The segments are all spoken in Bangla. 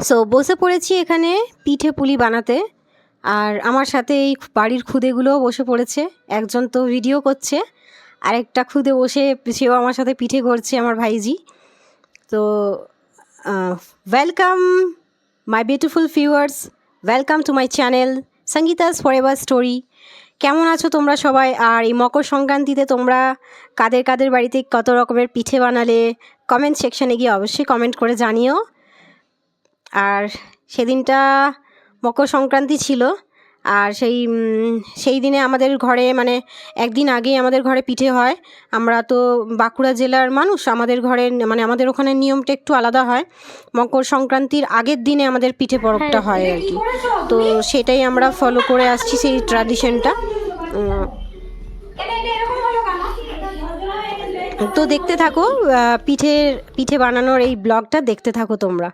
সো বসে পড়েছি এখানে পিঠে পুলি বানাতে। আর আমার সাথে এই বাড়ির খুদেগুলোও বসে পড়েছে। একজন তো ভিডিও করছে, আরেকটা খুদে বসে সেও আমার সাথে পিঠে করছে, আমার ভাইজি। তো welcome my beautiful viewers welcome to my channel Sangeeta's forever story কেমন আছো তোমরা সবাই? আর এই মকর সংক্রান্তিতে তোমরা কাদের কাদের বাড়িতে কত রকমের পিঠে বানালে? কমেন্ট সেকশানে গিয়ে অবশ্যই কমেন্ট করে জানিও। আর সেদিনটা মকর সংক্রান্তি ছিল। আর সেই সেই দিনে আমাদের ঘরে মানে একদিন আগেই আমাদের ঘরে পিঠে হয়। আমরা তো বাঁকুড়া জেলার মানুষ আমাদের ঘরে মানে আমাদের ওখানে নিয়মটা একটু আলাদা হয়। মকর সংক্রান্তির আগের দিনে আমাদের পিঠে পরবটা হয় আর কি। তো সেটাই আমরা ফলো করে আসছি সেই ট্র্যাডিশনটা তো দেখতে থাকো পিঠের পিঠে বানানোর এই ব্লগটা দেখতে থাকো তোমরা।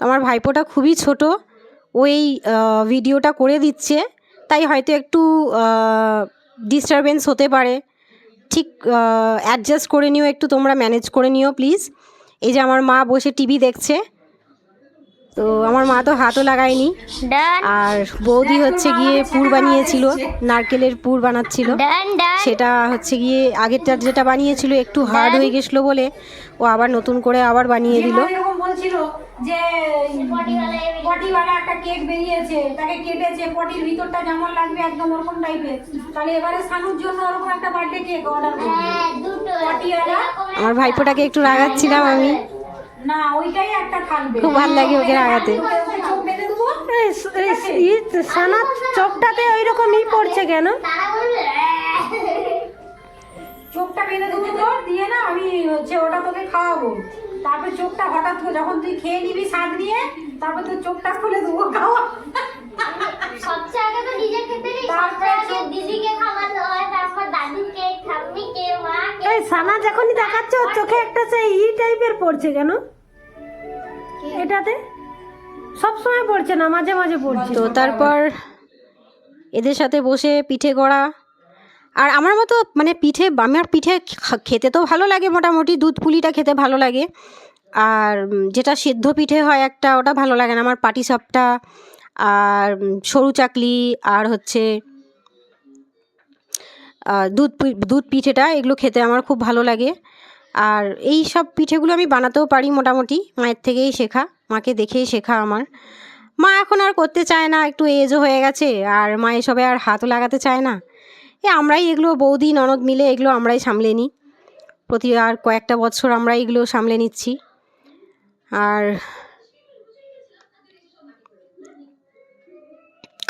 আমার ভাইপোটা খুবই ছোট ওই ভিডিওটা করে দিচ্ছে, তাই হয়তো একটু ডিস্টারবেন্স হতে পারে। ঠিক অ্যাডজাস্ট করে নিও, একটু তোমরা ম্যানেজ করে নিও প্লিজ এই যে আমার মা বসে টিভি দেখছে তো আমার মা তো হাতও লাগায়নি। আর বৌদি হচ্ছে গিয়ে পুর বানিয়েছিল নারকেলের পুর বানাচ্ছিল। সেটা হচ্ছে গিয়ে আগেরটা যেটা বানিয়েছিল একটু হার্ড হয়ে গেছিল বলে ও আবার নতুন করে আবার বানিয়ে দিল। বলছিল যে একটা কেক বেরিয়েছে তাকে কেটেছে পটির ভিতরটা যেমন লাগবে একদম ওরকম টাইপের তাহলে এবারে সানুর জন্য ওরকম একটা বার্থডে কেক অর্ডার করব। হ্যাঁ আমার ভাইপোটাকে একটু রাগাচ্ছিলাম আমি। না ওইটাই একটা থাকবে। খুব ভালো লাগে ওকে চোখটাতে ওই রকম ই পড়ছে কেন! চোখটা বেঁধে দেবো তোর দিয়ে না আমি হচ্ছে ওটা তোকে খাওয়াবো। তারপর চোখটা হঠাৎ যখন তুই খেয়ে নিবি স্বাদ নিয়ে তারপর তোর চোখটা খুলে দেবো খাওয়া। সবচেয়ে আগে তো নিজে খেতে নেই সবচেয়ে আগে দিদিকে খাওয়াতে হয় তারপর দাদুকে ঠাম্মিকে মাকে। এই সানা যখনই দেখাচ্ছে ওর চোখে একটা সেই ই টাইপের পড়ছে কেন? এটাতে? সব সময় পড়ছে না, মাঝে মাঝে পড়ছে। তো তারপর এদের সাথে বসে পিঠে গড়া। আর আমার মতো মানে পিঠে, আমার পিঠে খেতে তো ভালো লাগে মোটামুটি, দুধ পুলিটা খেতে ভালো লাগে। আর যেটা সিদ্ধ পিঠে হয় একটা, ওটা ভালো লাগে না। আমার পাটি সাপটা, আর সরু চাকলি, আর হচ্ছে দুধ দুধ পিঠেটা, এগুলো খেতে আমার খুব ভালো লাগে। আর এই সব পিঠেগুলো আমি বানাতেও পারি মোটামুটি, মায়ের থেকেই শেখা, মাকে দেখেই শেখা আমার। মা এখন আর করতে চায় না, একটু এজও হয়ে গেছে, আর মা এসবে আর হাতও লাগাতে চায় না। এ আমরাই এগুলো, বৌদি, ননদ মিলে এগুলো আমরাই সামলে নিই। প্রতি আর কয়েকটা বছর আমরা এগুলো সামলে নিচ্ছি। আর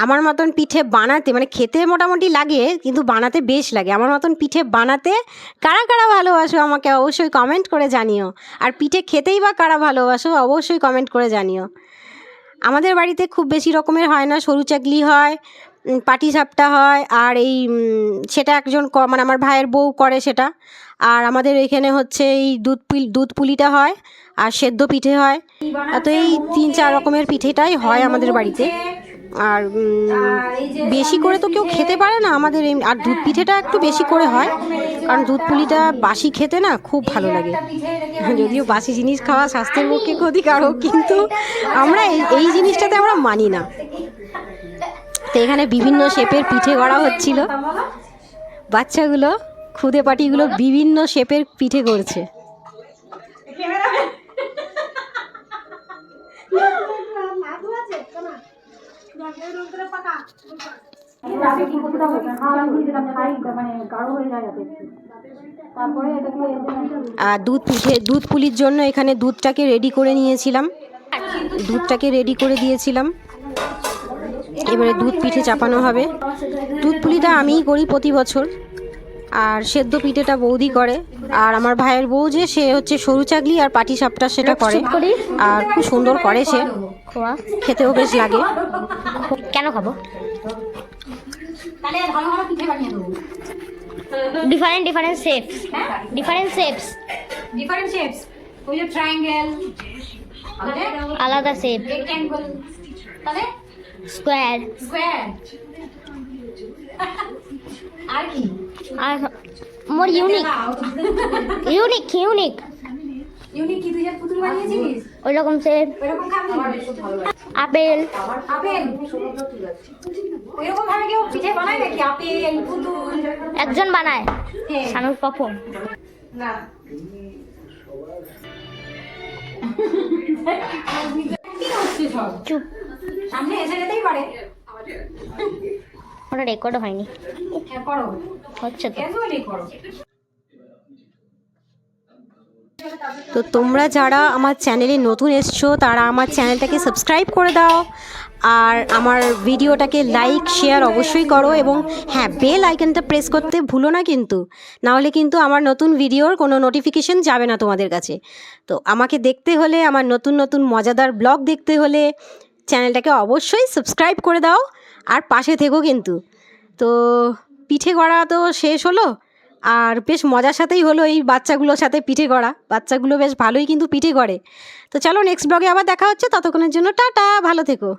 আমার মতন পিঠে বানাতে মানে খেতে মোটামুটি লাগে, কিন্তু বানাতে বেশ লাগে। আমার মতন পিঠে বানাতে কারা কারা ভালোবাসো আমাকে অবশ্যই কমেন্ট করে জানিও। আর পিঠে খেতেই বা কারা ভালোবাসো অবশ্যই কমেন্ট করে জানিও। আমাদের বাড়িতে খুব বেশি রকমের হয় না, সরু চাকলি হয় পাটি সাপটা হয়, আর এই সেটা একজন ক- মানে আমার ভাইয়ের বউ করে সেটা। আর আমাদের এখানে হচ্ছে এই দুধ পুল, দুধ পুলিটা হয়, আর সেদ্ধ পিঠে হয়। তো এই তিন চার রকমের পিঠেটাই হয় আমাদের বাড়িতে। আর বেশি করে তো কেউ খেতে পারে না আমাদের আর দুধ পিঠেটা একটু বেশি করে হয়, কারণ দুধ পুলিটা বাসি খেতে না খুব ভালো লাগে। যদিও বাসি জিনিস খাওয়া স্বাস্থ্যের পক্ষে ক্ষতিকারক, কিন্তু আমরা এই জিনিসটাতে আমরা মানি না। তো এখানে বিভিন্ন শেপের পিঠে করা হচ্ছিল। বাচ্চাগুলো, খুদে পাটিগুলো বিভিন্ন শেপের পিঠে করছে আর দুধ দুধ পুলির জন্য এখানে দুধটাকে রেডি করে নিয়েছিলাম। দুধটাকে রেডি করে দিয়েছিলাম। এবারে দুধ পিঠে চাপানো হবে। দুধ পুলিটা আমিই করি প্রতি বছর। আর সেদ্ধ পিঠেটা বৌদি করে। আর আমার ভাইয়ের বউ যে সে হচ্ছে সরু চাকলি আর পাটি সাপটা সেটা করে। আর খুব সুন্দর করে সে। খোয়া খেতেও বেশ লাগে। কেন খাব? তাহলে ভালো ভালো পিঠে বানিয়ে দেবো। Different different shapes different shapes different shapes ওই যে ট্রায়াঙ্গেল তাহলে? আলাদা শেপ রেক্ট্যাঙ্গল তাহলে? স্কোয়ার স্কোয়ার আর কি আর more unique unique unique unique কি? তুই যে পুতুল বানিয়েছিলিস? ওই রকম শেপ ওইরকম খাবি? আপেল। আপেল? ওইরকম ভাবে কেউ পিঠে বানায় নাকি? আপেল পুতুল? একজন বানায়। হ্যাঁ। শানুর পাপন। না। কি হচ্ছে সব চুপ। সামনে এসে যেতেই পারে। ওটা রেকর্ড হয়নি। হ্যাঁ হচ্ছে তো। তো তোমরা যারা আমার চ্যানেলে নতুন এসছো, তারা আমার চ্যানেলটাকে সাবস্ক্রাইব করে দাও। আর আমার ভিডিওটাকে লাইক শেয়ার অবশ্যই করো এবং হ্যাঁ বেল আইকনটা প্রেস করতে ভুলো না কিন্তু। নাহলে কিন্তু আমার নতুন ভিডিওর কোনো নোটিফিকেশন যাবে না তোমাদের কাছে। তো আমাকে দেখতে হলে, আমার নতুন নতুন মজাদার ব্লগ দেখতে হলে চ্যানেলটাকে অবশ্যই সাবস্ক্রাইব করে দাও। আর পাশে থেকো কিন্তু। তো পিঠে করা তো শেষ হলো, আর বেশ মজার সাথেই হলো এই বাচ্চাগুলোর সাথে পিঠে করা। বাচ্চাগুলো বেশ ভালোই কিন্তু পিঠে করে। তো চলো নেক্সট ব্লগে আবার দেখা হচ্ছে, ততক্ষণের জন্য টাটা, ভালো থেকো।